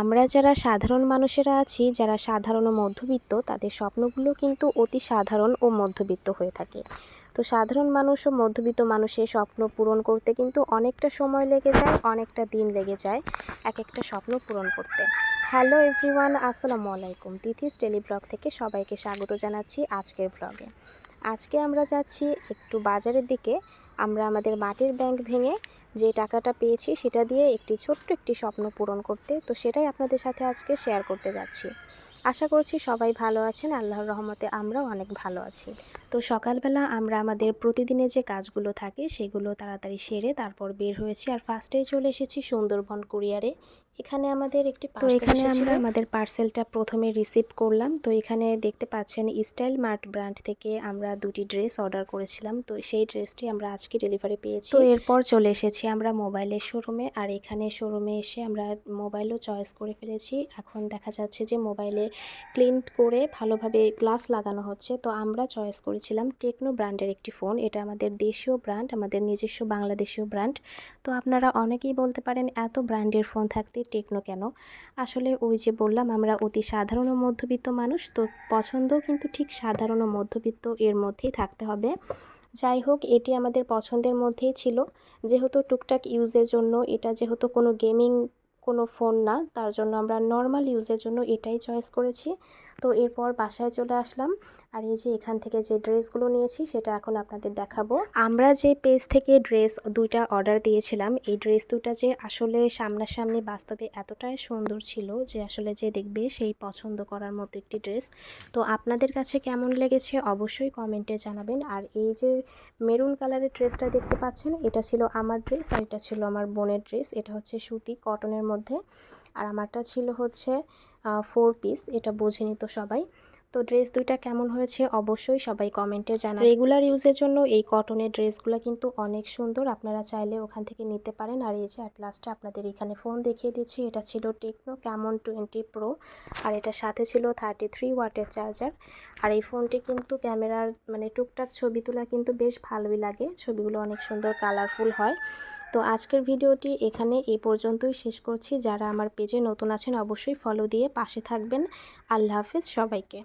আমরা যারা সাধারণ মানুষেরা আছি, যারা সাধারণ ও মধ্যবিত্ত, তাদের স্বপ্নগুলো কিন্তু অতি সাধারণ ও মধ্যবিত্ত হয়ে থাকে। তো সাধারণ মানুষ ও মধ্যবিত্ত মানুষের স্বপ্ন পূরণ করতে কিন্তু অনেকটা সময় লেগে যায়, অনেকটা দিন লেগে যায় এক একটা স্বপ্ন পূরণ করতে। হ্যালো এভরিওয়ান, আসসালামু আলাইকুম। তিথিস টেলিব্লগ থেকে সবাইকে স্বাগত জানাচ্ছি আজকের ব্লগে। আজকে আমরা যাচ্ছি একটু বাজারের দিকে। আমরা আমাদের মাটির ব্যাংক ভেঙে যে টাকাটা পেয়েছি সেটা দিয়ে একটি ছোট্ট একটি স্বপ্ন পূরণ করতে। তো সেটাই আপনাদের সাথে আজকে শেয়ার করতে যাচ্ছি। আশা করছি সবাই ভালো আছেন। আল্লাহর রহমতে আমরাও অনেক ভালো আছি। তো সকালবেলা আমরা আমাদের প্রতিদিনের যে কাজগুলো থাকে সেগুলো তাড়াতাড়ি সেরে তারপর বের হয়েছি আর ফার্স্টেই চলে এসেছি সুন্দরবন কুরিয়ারে। এখানে আমাদের একটি তো এখানে আমরা আমাদের পার্সেলটা প্রথমে রিসিভ করলাম। তো এখানে দেখতে পাচ্ছেন স্টাইল মার্ট ব্র্যান্ড থেকে আমরা দুটি ড্রেস অর্ডার করেছিলাম। তো সেই ড্রেসটি আমরা আজকে ডেলিভারি পেয়েছি। তো এরপর চলে এসেছি আমরা মোবাইলের শোরুমে আর এখানে শোরুমে এসে আমরা মোবাইলও চয়েস করে ফেলেছি। এখন দেখা যাচ্ছে যে মোবাইলে ক্লিন করে ভালোভাবে গ্লাস লাগানো হচ্ছে। তো আমরা চয়েস করেছিলাম টেকনো ব্র্যান্ডের একটি ফোন এটা আমাদের দেশীয় ব্র্যান্ড আমাদের নিজস্ব বাংলাদেশীয় ব্র্যান্ড তো আপনারা অনেকেই বলতে পারেন, এত ব্র্যান্ডের ফোন থাকতে টেকনো কেন? আসলে ওই যে বললাম, আমরা অতি সাধারণ ও মধ্যবিত্ত মানুষ, তো পছন্দ কিন্তু ঠিক সাধারণ ও মধ্যবিত্ত এর মধ্যেই থাকতে হবে। যাই হোক, এটি আমাদের পছন্দের মধ্যেই ছিল। যেহেতু টুকটাক ইউজের জন্য, এটা যেহেতু কোনো গেমিং কোনো ফোন না, তার জন্য আমরা নর্মাল ইউজের জন্য এটাই চয়েস করেছি। তো এরপর বাসায় চলে আসলাম। আর এই যে এখান থেকে যে ড্রেসগুলো নিয়েছি, সেটা এখন আপনাদের দেখাবো। আমরা যে পেজ থেকে ড্রেস দুইটা অর্ডার দিয়েছিলাম, এই ড্রেস দুটা যে আসলে সামনাসামনি বাস্তবে এতটাই সুন্দর ছিল যে আসলে যে দেখবে সেই পছন্দ করার মতো একটি ড্রেস তো আপনাদের কাছে কেমন লেগেছে অবশ্যই কমেন্টে জানাবেন। আর এই যে মেরুন কালারের ড্রেসটা দেখতে পাচ্ছেন, এটা ছিল আমার ড্রেস আর এটা ছিল আমার বোনের ড্রেস এটা হচ্ছে সুতি কটনের মধ্যে। আর আমারটা ছিল হচ্ছে ফোর পিস এটা বোঝেনি তো সবাই। তো ড্রেস দুইটা কেমন হয়েছে অবশ্যই সবাই কমেন্টে জানান। রেগুলার ইউজের জন্য এই কটনের ড্রেসগুলো কিন্তু অনেক সুন্দর, আপনারা চাইলে ওখান থেকে নিতে পারেন। আর এই যে অ্যাট লাস্টে আপনাদের এখানে ফোন দেখিয়ে দিচ্ছি, এটা ছিল টেকনো ক্যামন টোয়েন্টি প্রো আর এটার সাথে ছিল থার্টি থ্রি ওয়াটের চার্জার আর এই ফোনটি কিন্তু ক্যামেরার মানে টুকটাক ছবি তোলা কিন্তু বেশ ভালোই লাগে। ছবিগুলো অনেক সুন্দর কালারফুল হয়। তো আজকের ভিডিওটি এখানে এই পর্যন্তই শেষ করছি। যারা আমার পেজে নতুন আছেন অবশ্যই ফলো দিয়ে পাশে থাকবেন। আল্লাহ হাফিজ সবাইকে।